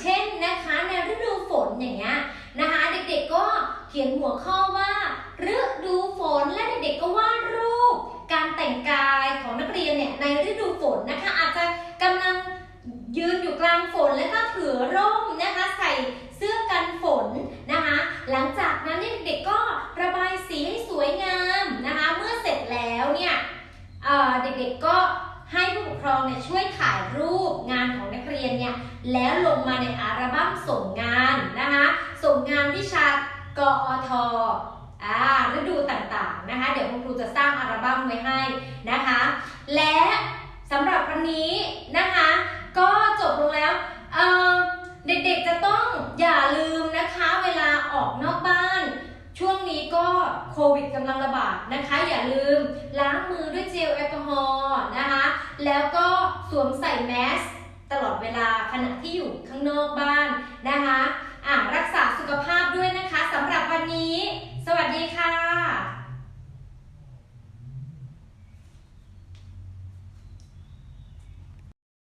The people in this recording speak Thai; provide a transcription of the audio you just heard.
เช่นนะคะในฤดูฝนอย่างเงี้ยนะคะ เด็กๆก็เขียนหัวข้อว่าฤดูฝนและเด็กๆก็วาดรูป การแต่งกายของนักเรียนเนี่ยในฤดูฝนนะคะ อาจจะกำลังยืนอยู่กลางฝนแล้วก็ถือร่มนะคะใส่เสื้อกันฝนนะคะ หลังจากนั้นเด็กๆก็ระบายสีให้สวยงามนะคะ เมื่อเสร็จแล้วเนี่ยเด็กๆก็ให้ผู้ปกค รองเนี่ยช่วยถ่ายรูปงานของนักเรียนเนี่ยแล้วลงมาในอัลบั้มส่งงานนะคะส่งงานวิชากอทอ่าฤดูต่างๆนะคะ เดี๋ยวคุณครูจะสร้างอัลบั้มไว้ให้นะคะ และสำหรับวันนี้นะคะ ก็จบลงแล้วเเด็กๆจะต้องอย่าลืมนะคะเวลาออกนอกบ้าน ช่วงนี้ก็โควิดกำลังระบาดนะคะ อย่าลืมล้างมือด้วยเจลแอลกอฮอล แล้วก็สวมใส่แมสตลอดเวลาขณะที่อยู่ข้างนอกบ้านนะคะ